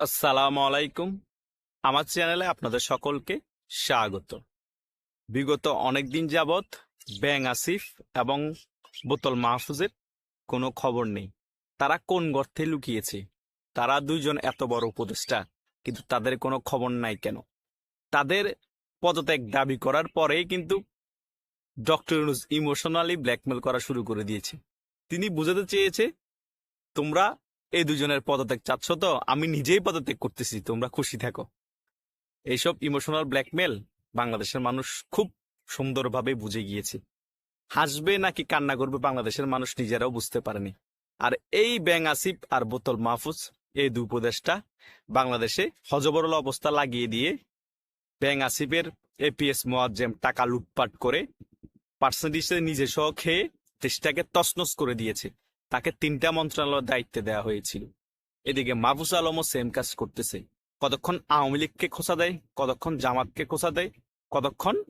আসসালামু আলাইকুম। আমার চ্যানেলে আপনাদের সকলকে স্বাগত। বিগত অনেক দিন যাবৎ ব্যাং আসিফ এবং বোতল মাহফুজের কোনো খবর নেই। তারা কোন গর্তে লুকিয়েছে? তারা দুইজন এত বড় উপদেষ্টা, কিন্তু তাদের কোনো খবর নাই কেন? তাদের পদত্যাগ দাবি করার পরেই কিন্তু ডক্টর ইমোশনালি ব্ল্যাকমেল করা শুরু করে দিয়েছে। তিনি বুঝাতে চেয়েছে, তোমরা এই দুজনের পদত্যাগ চাচ্ছ তো? আমি নিজেই পদত্যাগ করতেছি, তোমরা খুশি থাকো। এইসব ইমোশনাল ব্ল্যাকমেল বাংলাদেশের মানুষ খুব সুন্দরভাবে বুঝে গিয়েছে। হাসবে নাকি কান্না করবে বাংলাদেশের মানুষ নিজেরাও বুঝতে পারেনি। আর এই ব্যাং আসিফ আর বোতল মাহফুজ, এই দু উপদেশটা বাংলাদেশে হজবরল অবস্থা লাগিয়ে দিয়ে ব্যাং আসিফের এপিএস মোয়াজ্জেম টাকা লুটপাট করে পার্সেন্টেজে নিজে সহ খেয়ে দেশটাকে তছনছ করে দিয়েছে। তাকে তিনটা মন্ত্রণালয়ের দায়িত্ব দেওয়া হয়েছিল। এদিকে মাহফুজ আলমও সেম কাজ করতেছে। কতক্ষণ আওয়ামী লীগকে খোঁচা দেয়, কতক্ষণ জামাতকে খোঁচা দেয়, কতক্ষণ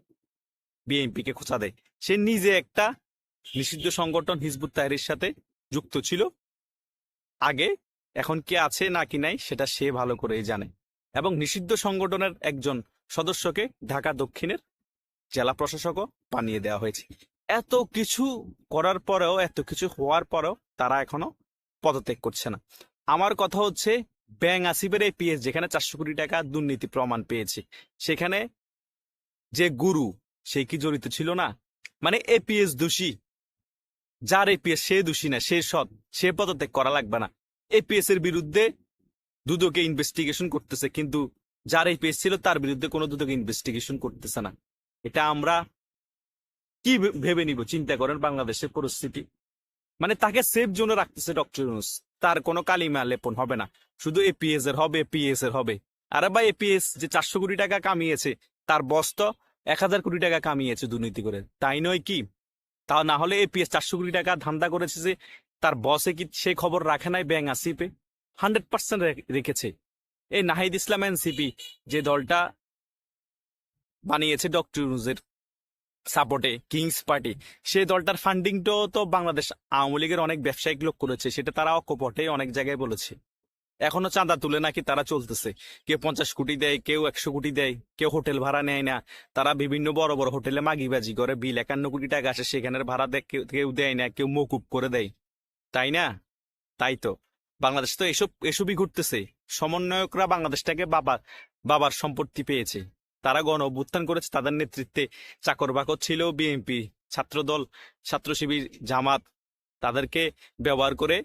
বিএনপিকে খোঁচা দেয়। সে নিজে একটা নিষিদ্ধ সংগঠন হিজবুত তাহরির সাথে যুক্ত ছিল। আগে এখন কে আছে নাকি নাই সেটা সে ভালো করেই জানে। এবং নিষিদ্ধ সংগঠনের একজন সদস্যকে ঢাকা দক্ষিণের জেলা প্রশাসকও বানিয়ে দেওয়া হয়েছে। এত কিছু করার পরেও, এত কিছু হওয়ার পরেও তারা এখনও পদত্যাগ করছে না। আমার কথা হচ্ছে ব্যাং আসিফের এই পিএস যেখানে চারশো কোটি টাকা দুর্নীতি প্রমাণ পেয়েছে, সেখানে যে গুরু, সে কি জড়িত ছিল না? মানে এপিএস দোষী, যার এপিএস সে দোষী না, সে সৎ, সে পদত্যাগ করা লাগবে না। এপিএস এর বিরুদ্ধে দুদকে ইনভেস্টিগেশন করতেছে, কিন্তু যার এপিএস ছিল তার বিরুদ্ধে কোনো দুদকে ইনভেস্টিগেশন করতেছে না। এটা আমরা কি ভেবে নিব? চিন্তা করেন বাংলাদেশের পরিস্থিতি। মানে তাকে সেফ জোনে রাখতেছে ডক্টর ইউনুস। তার কোনো কালিমা লেপন হবে না। শুধু এপিএস এর হবে এপিএস এর হবে। আরে ভাই এপিএস যে চারশো কোটি টাকা কামিয়েছে, তার বস তো এক হাজার কোটি টাকা কামিয়েছে দুর্নীতি করে। তাই নয় কি? তা না হলে এপিএস চারশো কোটি টাকা ধান্দা করেছে যে, তার বসে কি সে খবর রাখে নাই ব্যাং আসিপে হান্ড্রেড পার্সেন্ট রেখেছে। এই নাহিদ ইসলাম এনসিপি যে দলটা বানিয়েছে ডক্টর ইউনুসের সাপোর্টে কিংস পার্টি সেই দলটার ফান্ডিংটাও তো বাংলাদেশ আওয়ামী লীগের অনেক ব্যবসায়িক লোক করেছে, সেটা তারা অকপটে অনেক জায়গায় বলেছে। এখনও চাঁদা তুলে নাকি তারা চলতেছে। কেউ পঞ্চাশ কোটি দেয়, কেউ একশো কোটি দেয়, কেউ হোটেল ভাড়া নেয় না। তারা বিভিন্ন বড় বড় হোটেলে মাগিবাজি করে, বিল একান্ন কোটি টাকা আসে, সেখানের ভাড়া দেয় কেউ- দেয় না, কেউ মকুব করে দেয়। তাই না? তাই তো। বাংলাদেশ তো এসব, এসবই ঘটতেছে। সমন্বয়করা বাংলাদেশটাকে বাবা, বাবার সম্পত্তি পেয়েছে। তারা গণ অভ্যুত্থান করেছে, তাদের নেতৃত্বে চাকর বাকর ছিল বিএনপি ছাত্রদল, ছাত্র শিবির, জামাত। তাদেরকে ব্যবহার করে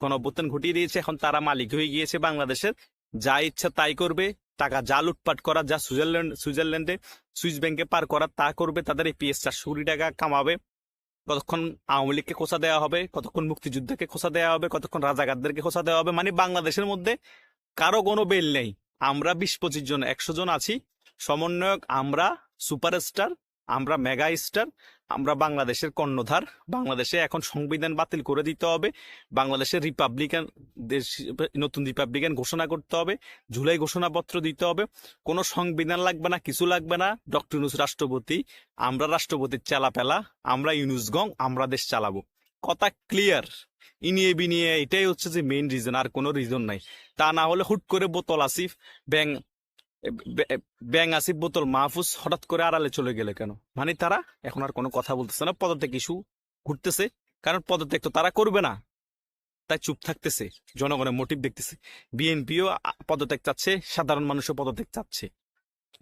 গণ অভ্যুত্থান ঘটিয়ে দিয়েছে। এখন তারা মালিক হয়ে গিয়েছে বাংলাদেশের। যা ইচ্ছা তাই করবে। টাকা যা লুটপাট করা যা সুইজারল্যান্ড, সুইজারল্যান্ডে সুইস ব্যাংকে পার করা তা করবে। তাদের এই পিএস চারশো কোটি টাকা কামাবে। কতক্ষণ আওয়ামী লীগকে খোঁচা দেওয়া হবে? কতক্ষণ মুক্তিযুদ্ধকে খোঁচা দেওয়া হবে? কতক্ষণ রাজাকারদেরকে খোঁচা দেওয়া হবে? মানে বাংলাদেশের মধ্যে কারও কোনো বেল নেই। আমরা বিশ পঁচিশ জন, একশো জন আছি। সমন্বয়ক আমরা, সুপারস্টার, আমরা মেগা স্টার আমরা বাংলাদেশের কর্ণধার, বাংলাদেশে এখন সংবিধান বাতিল করে দিতে হবে, বাংলাদেশের রিপাবলিকান দেশ, নতুন রিপাবলিকান ঘোষণা করতে হবে, জুলাই ঘোষণাপত্র দিতে হবে, কোনো সংবিধান লাগবে না, কিছু লাগবে না, ডক্টর ইউনুস রাষ্ট্রপতি, আমরা রাষ্ট্রপতির চালাপেলা, আমরা ইউনুসগং আমরা দেশ চালাবো। কথা ক্লিয়ার ইনিয়ে বিনিয়ে এটাই হচ্ছে যে মেইন রিজন আর কোনো রিজন নাই। তা না হলে হুট করে বোতল আসিফ, ব্যাং ব্যাং আসিফ বোতল, মাহফুজ হঠাৎ করে আড়ালে চলে গেলে কেন? মানে তারা এখন আর কোনো কথা বলতেছে না পদত্যাগ ইস্যু ঘুরতেছে, কারণ পদত্যাগ তো তারা করবে না। তাই চুপ থাকতেছে, জনগণের মোটিভ দেখতেছে। বিএনপিও পদত্যাগ চাচ্ছে, সাধারণ মানুষও পদত্যাগ চাচ্ছে।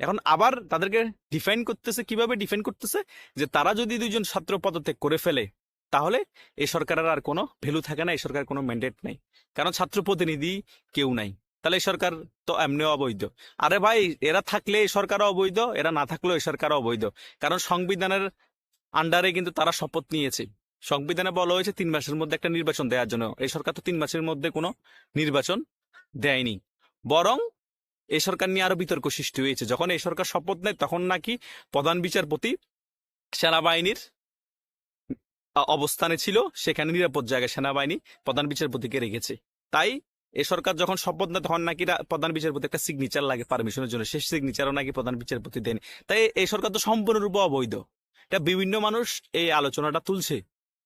এখন আবার তাদেরকে ডিফাইন করতেছে, কীভাবে ডিফাইন করতেছে? যে তারা যদি দুইজন ছাত্র পদত্যাগ করে ফেলে, তাহলে এই সরকারের আর কোনো ভ্যালু থাকে না এই সরকারের কোনো ম্যান্ডেট নাই। কারণ ছাত্র প্রতিনিধি কেউ নাই। তাহলে এই সরকার তো এমনিও অবৈধ। আরে ভাই, এরা থাকলে এই সরকারও অবৈধ, এরা না থাকলেও এই সরকারও অবৈধ। কারণ সংবিধানের আন্ডারে কিন্তু তারা শপথ নিয়েছে। সংবিধানে বলা হয়েছে তিন মাসের মধ্যে একটা নির্বাচন দেওয়ার জন্য। এই সরকার তো তিন মাসের মধ্যে কোনো নির্বাচন দেয়নি। বরং এই সরকার নিয়ে আরও বিতর্ক সৃষ্টি হয়েছে। যখন এই সরকার শপথ নেয়, তখন নাকি প্রধান বিচারপতি সেনাবাহিনীর অবস্থানে ছিল, সেখানে নিরাপদ জায়গায় সেনাবাহিনী প্রধান বিচারপতিকে রেখেছে। তাই এ সরকার যখন শপথ নেয় তখন নাকি প্রধান বিচারপতি একটা সিগনেচার লাগে পারমিশনের জন্য, সেই সিগনেচারও নাকি প্রধান বিচারপতি দেন। তাই এই সরকার তো সম্পূর্ণরূপে অবৈধ। এটা বিভিন্ন মানুষ এই আলোচনাটা তুলছে।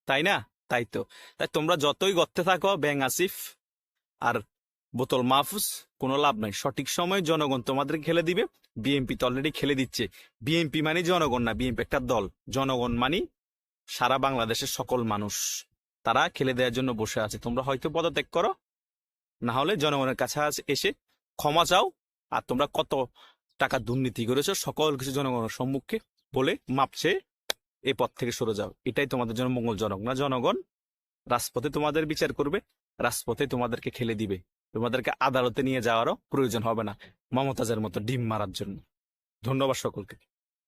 তাই না? তাই তো। তাই তোমরা যতই গর্তে থাকো ব্যাং আসিফ আর বোতল মাহফুজ, কোনো লাভ নাই। সঠিক সময় জনগণ তোমাদেরকে খেলে দিবে। বিএনপি তো অলরেডি খেলে দিচ্ছে। বিএনপি মানে জনগণ না, বিএনপি একটা দল। জনগণ মানে সারা বাংলাদেশের সকল মানুষ। তারা খেলে দেওয়ার জন্য বসে আছে। তোমরা হয়তো পদত্যাগ করো না হলে জনগণের কাছে এসে ক্ষমা চাও। আর তোমরা কত টাকা দুর্নীতি করেছ, সকল কিছু জনগণের সম্মুখে বলে মাপছে এই পথ থেকে সরে যাও। এটাই তোমাদের জন্য মঙ্গলজনক। না, জনগণ রাজপথে তোমাদের বিচার করবে, রাজপথে তোমাদেরকে খেলে দিবে। তোমাদেরকে আদালতে নিয়ে যাওয়ারও প্রয়োজন হবে না, মমতাজের মতো ডিম মারার জন্য। ধন্যবাদ সকলকে।